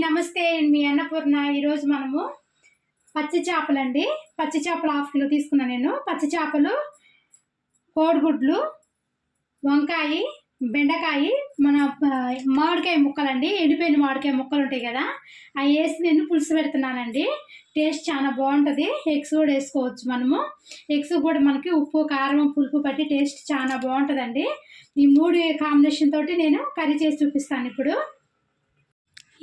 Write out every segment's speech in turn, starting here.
నమస్తే మీ అన్నపూర్ణ. ఈరోజు మనము పచ్చి చేపలండి. పచ్చి చేపలు హాఫ్ కిలో తీసుకున్నా నేను. పచ్చి చేపలు కోడిగుడ్లు వంకాయ బెండకాయ మన మామిడికాయ ముక్కలండి. ఎండిపోయిన మామిడికాయ ముక్కలు ఉంటాయి కదా అవి వేసి నేను పులుసు పెడుతున్నానండి. టేస్ట్ చాలా బాగుంటుంది. ఎగ్స్ కూడా వేసుకోవచ్చు మనము. ఎగ్స్ కూడా మనకి ఉప్పు కారం పులుపు పట్టి టేస్ట్ చాలా బాగుంటుందండి. ఈ మూడు కాంబినేషన్ తోటి నేను కర్రీ చేసి చూపిస్తాను ఇప్పుడు.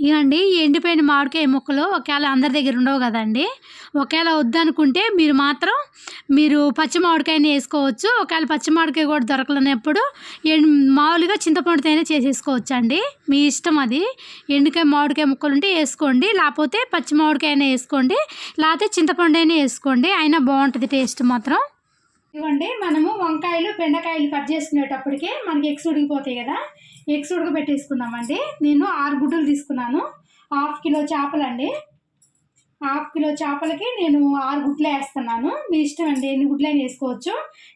ఇవండి ఎండిపోయిన మామిడికాయ ముక్కలు ఒకవేళ అందరి దగ్గర ఉండవు కదండి. ఒకవేళ వద్దనుకుంటే మీరు మాత్రం మీరు పచ్చి మామిడికాయని వేసుకోవచ్చు. ఒకవేళ పచ్చి మామిడికాయ కూడా దొరకలేనప్పుడు మామూలుగా చింతపండుతోనే చేసేసుకోవచ్చు అండి మీ ఇష్టం అది. ఎండుకాయ మామిడికాయ ముక్కలు ఉంటే వేసుకోండి. లేకపోతే పచ్చి మామిడికాయనే వేసుకోండి. లేకపోతే చింతపండు అయినా వేసుకోండి. అయినా బాగుంటుంది టేస్ట్ మాత్రం. ఇవ్వండి మనము వంకాయలు బెండకాయలు కట్ చేసుకునేటప్పటికే మనకి ఎగ్స్ ఉడికిపోతాయి కదా. ఎగ్స్ ఉడకబెట్టేసుకుందామండి. నేను ఆరు గుడ్డలు తీసుకున్నాను. హాఫ్ కిలో చేపలండి. హాఫ్ కిలో చేపలకి నేను ఆరు గుడ్లు వేస్తున్నాను. మీ ఇష్టం అండి ఎన్ని గుడ్లైనా వేసుకోవచ్చు.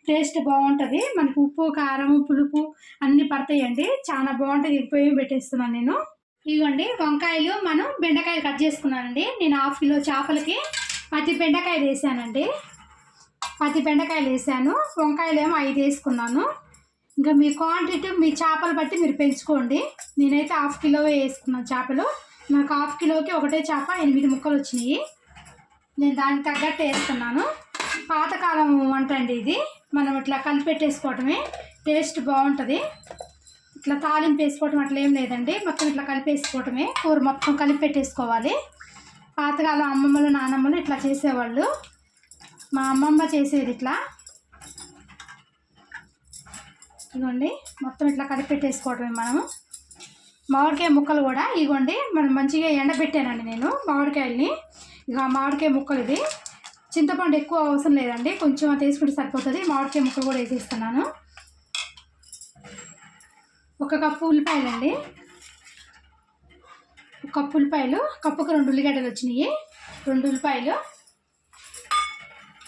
టేస్ట్ బాగుంటుంది. మనకు ఉప్పు కారం పులుపు అన్నీ పడతాయండి. చాలా బాగుంటుంది. పొయ్యి పెట్టేస్తున్నాను నేను. ఇదిగోండి వంకాయలు మనం బెండకాయలు కట్ చేసుకున్నానండి. నేను హాఫ్ కిలో చేపలకి పది బెండకాయలు వేసానండి. పది బెండకాయలు వేసాను. వంకాయలు ఏమో ఐదు వేసుకున్నాను. ఇంకా మీ క్వాంటిటీ మీ చేపలు బట్టి మీరు పెంచుకోండి. నేనైతే హాఫ్ కిలో వేసుకున్నాను చేపలు. నాకు హాఫ్ కిలోకి ఒకటే చేప ఎనిమిది ముక్కలు వచ్చినాయి. నేను దానికి తగ్గట్టు వేస్తున్నాను పాతకాలం వంట అండి ఇది. మనం ఇట్లా కలిపి పెట్టేసుకోవటమే. టేస్ట్ బాగుంటుంది. ఇట్లా తాలింపు వేసుకోవటం అట్లా ఏం లేదండి. మొత్తం ఇట్లా కలిపేసుకోవటమే కూర మొత్తం కలిపి పెట్టేసుకోవాలి. పాతకాలం అమ్మమ్మలు నానమ్మలు ఇట్లా చేసేవాళ్ళు. మా అమ్మమ్మ చేసేది ఇట్లా. ఇదిగోండి మొత్తం ఇట్లా కలిపి మనము. మామిడికాయ ముక్కలు కూడా ఇదిగోండి మనం మంచిగా ఎండబెట్టానండి నేను మామిడికాయల్ని. ఇక మామిడికాయ ముక్కలు ఇది. చింతపండు ఎక్కువ అవసరం లేదండి కొంచెం అది వేసుకుంటే సరిపోతుంది. మామిడికాయ ముక్కలు కూడా వేసేస్తున్నాను. ఒక కప్పు ఉల్లిపాయలండి. ఒక కప్పు ఉల్లిపాయలు కప్పుకు రెండు ఉల్లిగడ్డలు వచ్చినాయి. రెండు ఉల్లిపాయలు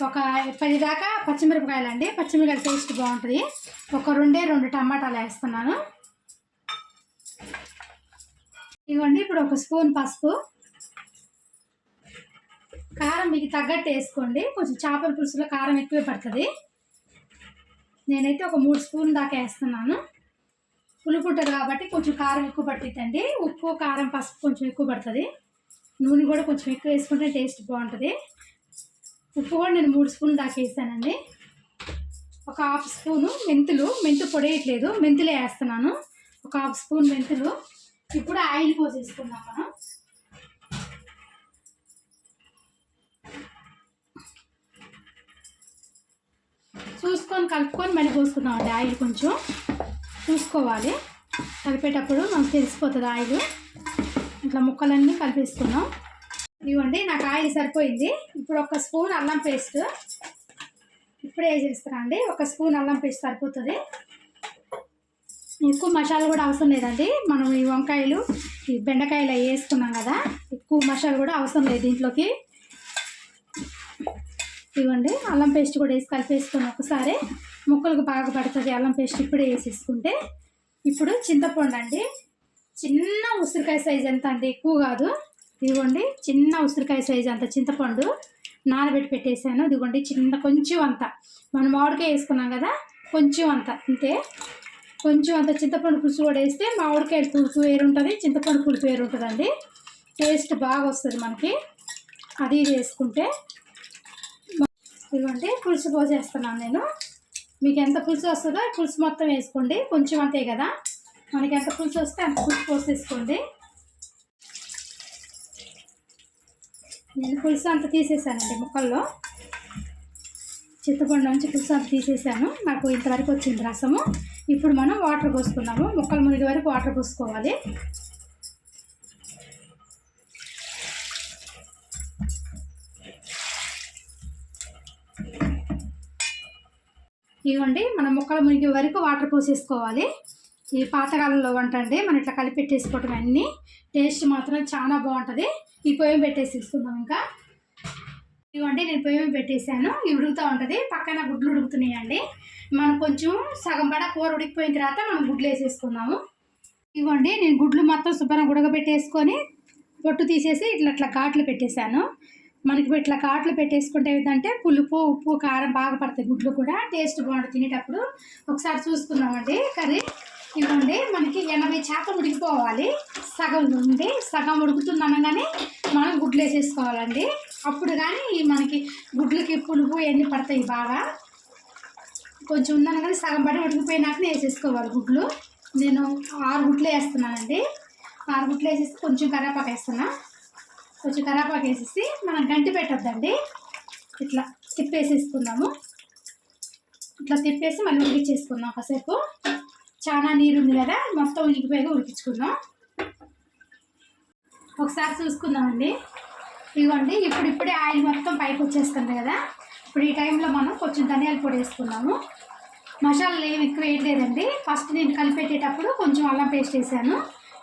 ఒక పది దాకా పచ్చిమిరపకాయలు అండి. పచ్చిమిరపకాయల టేస్ట్ బాగుంటుంది. ఒక రెండే రెండు టమాటాలు వేస్తున్నాను. ఇవ్వండి ఇప్పుడు ఒక స్పూన్ పసుపు. కారం మీకు తగ్గట్టు వేసుకోండి. కొంచెం చేపల పులుసులో కారం ఎక్కువే పడుతుంది. నేనైతే ఒక మూడు స్పూన్ దాకా వేస్తున్నాను. పులుపుంటుంది కాబట్టి కొంచెం కారం ఎక్కువ పట్టిద్దండి. ఉప్పు కారం పసుపు కొంచెం ఎక్కువ పడుతుంది. నూనె కూడా కొంచెం ఎక్కువ వేసుకుంటే టేస్ట్ బాగుంటుంది. ఉప్పు కూడా నేను మూడు స్పూన్లు దాకా వేసానండి. ఒక హాఫ్ స్పూను మెంతులు మెంతు పొడేయట్లేదు మెంతులే వేస్తున్నాను. ఒక హాఫ్ స్పూన్ మెంతులు. ఇప్పుడు ఆయిల్ పోసేసుకుందాం మనం. చూసుకొని కలుపుకొని మళ్ళీ పోసుకుందాం అండి ఆయిల్ కొంచెం. చూసుకోవాలి. కలిపేటప్పుడు మనకు తెలిసిపోతుంది ఆయిల్. ఇట్లా ముక్కలన్నీ కలిపేసుకున్నాం ఇవ్వండి నాకు ఆయిల్ సరిపోయింది. ఇప్పుడు ఒక స్పూన్ అల్లం పేస్ట్. ఇప్పుడే వేసేస్తాను అండి. ఒక స్పూన్ అల్లం పేస్ట్ సరిపోతుంది. ఎక్కువ మసాలా కూడా అవసరం లేదండి. మనం ఈ వంకాయలు ఈ బెండకాయలు అవి వేసుకున్నాం కదా ఎక్కువ మసాలా కూడా అవసరం లేదు దీంట్లోకి. ఇవ్వండి అల్లం పేస్ట్ కూడా వేసి కలిపేసుకొని ఒకసారి. ముక్కలకు బాగా పడుతుంది అల్లం పేస్ట్ ఇప్పుడే వేసేసుకుంటే. ఇప్పుడు చింతపండు అండి. చిన్న ఉసిరికాయ సైజ్ ఎంత అండి? ఎక్కువ కాదు. ఇదిగోండి చిన్న ఉసిరికాయ సైజ్ అంత చింతపండు నానబెట్టి పెట్టేశాను. ఇదిగోండి చిన్న కొంచెం అంత. మనం మామిడికాయ వేసుకున్నాం కదా కొంచెం అంత అంతే. కొంచెం అంత చింతపండు పులుసు కూడా వేస్తే మామిడికాయ పులుసు వేరు ఉంటుంది చింతపండు పులుసు వేరు ఉంటుందండి. టేస్ట్ బాగా వస్తుంది మనకి. అది ఇది వేసుకుంటే. ఇదిగోండి పులుసు పోసేస్తున్నాను నేను. మీకు ఎంత పులుసు వస్తుందో పులుసు మొత్తం వేసుకోండి. కొంచెం అంతే కదా. మనకి ఎంత పులుసు వస్తే అంత పులుసు పోసేసుకోండి. నేను పులుసు అంతా తీసేసానండి ముక్కల్లో. చింతపండు నుంచి పులుసు అంతా తీసేసాను. నాకు ఇంతవరకు వచ్చింది రసము. ఇప్పుడు మనం వాటర్ పోసుకున్నాము. ముక్కలు మునిగి వరకు వాటర్ పోసుకోవాలి. ఇవ్వండి మనం ముక్కలు మునిగే వరకు వాటర్ పోసేసుకోవాలి. ఈ పాతకాలంలో వంట అండి. మనం ఇట్లా కలిపెట్టేసుకోవటం అన్నీ. టేస్ట్ మాత్రం చాలా బాగుంటుంది. ఈ పొయ్యి పెట్టేసేసుకుందాం ఇంకా. ఇవ్వండి నేను పొయ్యి పెట్టేశాను. ఇవి ఉడుకుతూ ఉంటుంది. పక్కన గుడ్లు ఉడుకుతున్నాయండి. మనం కొంచెం సగం పడ కూర ఉడికిపోయిన తర్వాత మనం గుడ్లు వేసేసుకుందాము. ఇవ్వండి నేను గుడ్లు మొత్తం శుభ్రం ఉడకబెట్టేసుకొని పొట్టు తీసేసి ఇట్లా అట్లా ఘాట్లు పెట్టేశాను. మనకి ఇట్లా ఘాట్లు పెట్టేసుకుంటే ఏంటంటే పులుపు ఉప్పు కారం బాగా పడతాయి గుడ్లు కూడా. టేస్ట్ బాగుంటుంది తినేటప్పుడు. ఒకసారి చూసుకుందామండి. కర్రీ. ఇవ్వండి. మనకి ఎనభై శాతం ఉడికిపోవాలి సగం ఉంది. సగం ఉడుకుతుంది అనగానే మనం గుడ్లు వేసేసుకోవాలండి. అప్పుడు కానీ మనకి గుడ్లకి పులుపు ఎన్ని పడతాయి బాగా. కొంచెం ఉందనగానే సగం పడి ఉడికిపోయినాకనే వేసేసుకోవాలి గుడ్లు. నేను ఆరు గుడ్లు వేస్తున్నానండి. ఆరు గుడ్లు వేసేసి కొంచెం కరేపాకు వేస్తున్నా. కొంచెం కరేపాకు వేసేసి మనం గంటి పెట్టొద్దండి. ఇట్లా తిప్పేసేసుకుందాము. ఇట్లా తిప్పేసి మళ్ళీ ఉడికిచ్చేసుకుందాం కాసేపు. చాలా నీరు ఉంది కదా మొత్తం ఉనికిపోయి ఉడికించుకుందాం. ఒకసారి చూసుకుందామండి. ఇదిగోండి ఇప్పుడు ఇప్పుడే ఆయిల్ మొత్తం పైకి వచ్చేస్తుంది కదా. ఇప్పుడు ఈ టైంలో మనం కొంచెం ధనియాల పొడి వేసుకున్నాము మసాలాలు ఏమి ఎక్కువ వేయట్లేదండి ఫస్ట్ నేను కలిపెట్టేటప్పుడు కొంచెం అల్లం పేస్ట్ వేసాను.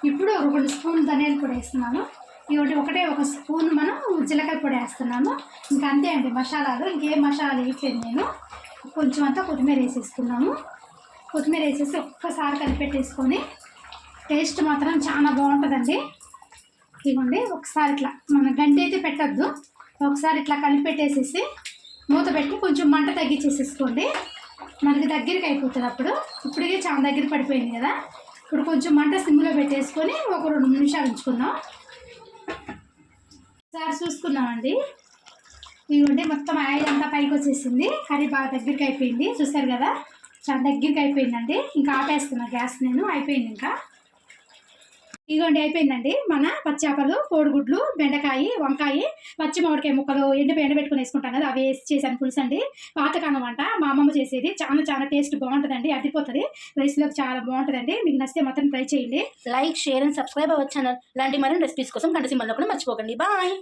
ఇప్పుడు ఒక రెండు స్పూన్ ధనియాల పొడి వేస్తున్నాను. ఇవ్వండి ఒకటే ఒక స్పూన్ మనం జీలకర్ర పొడి వేస్తున్నాను ఇంకా అంతే అండి మసాలాలు. ఇంకేం మసాలాలు వేయట్లేదు నేను. కొంచెం అంతా కొత్తిమీర వేసేసుకున్నాము. కొత్తిమీర వేసేసి ఒక్కసారి కలిపెట్టేసుకొని టేస్ట్ మాత్రం చాలా బాగుంటుందండి. ఇదిగోండి ఒకసారి ఇట్లా మన గంటి అయితే పెట్టద్దు. ఒకసారి ఇట్లా కలిపెట్టేసేసి మూత పెట్టి కొంచెం మంట తగ్గించేసేసుకోండి. మనకి దగ్గరికి అయిపోతుంది అప్పుడు. ఇప్పటికే చాలా దగ్గర పడిపోయింది కదా. ఇప్పుడు కొంచెం మంట సిమ్లో పెట్టేసుకొని ఒక రెండు నిమిషాలు ఉంచుకుందాం. ఒకసారి చూసుకుందామండి. ఇదిగోండి మొత్తం ఆయిల్ అంతా పైకి వచ్చేసింది. కర్రీ బాగా దగ్గరికి అయిపోయింది. చూసారు కదా? చాలా దగ్గరికి అయిపోయిందండి. ఇంకా ఆపేస్తున్నా గ్యాస్ నేను. అయిపోయింది ఇంకా. ఇదిగోండి అయిపోయిందండి. మన పచ్చాపలు కోడిగుడ్లు బెండకాయ వంకాయ పచ్చి మామిడికాయ ముక్కలు ఎండి ఎండబెట్టుకుని పెట్టుకుని వేసుకుంటాం కదా అవి వేసి చేశాను పులుసు అండి. పాతకాలం వంట మా అమ్మమ్మ చేసేది. చాలా చాలా టేస్ట్ బాగుంటుందండి. అదిపోతుంది రైస్లోకి చాలా బాగుంటుందండి. మీకు నచ్చితే మాత్రం ట్రై చేయండి. లైక్ షేర్ అండ్ సబ్స్క్రైబ్ అవ్వచ్చు ఛానల్. ఇలాంటి మరిన్ని రెసిపీస్ కోసం గంట సింబల్లో కూడా మర్చిపోకండి. బాయ్.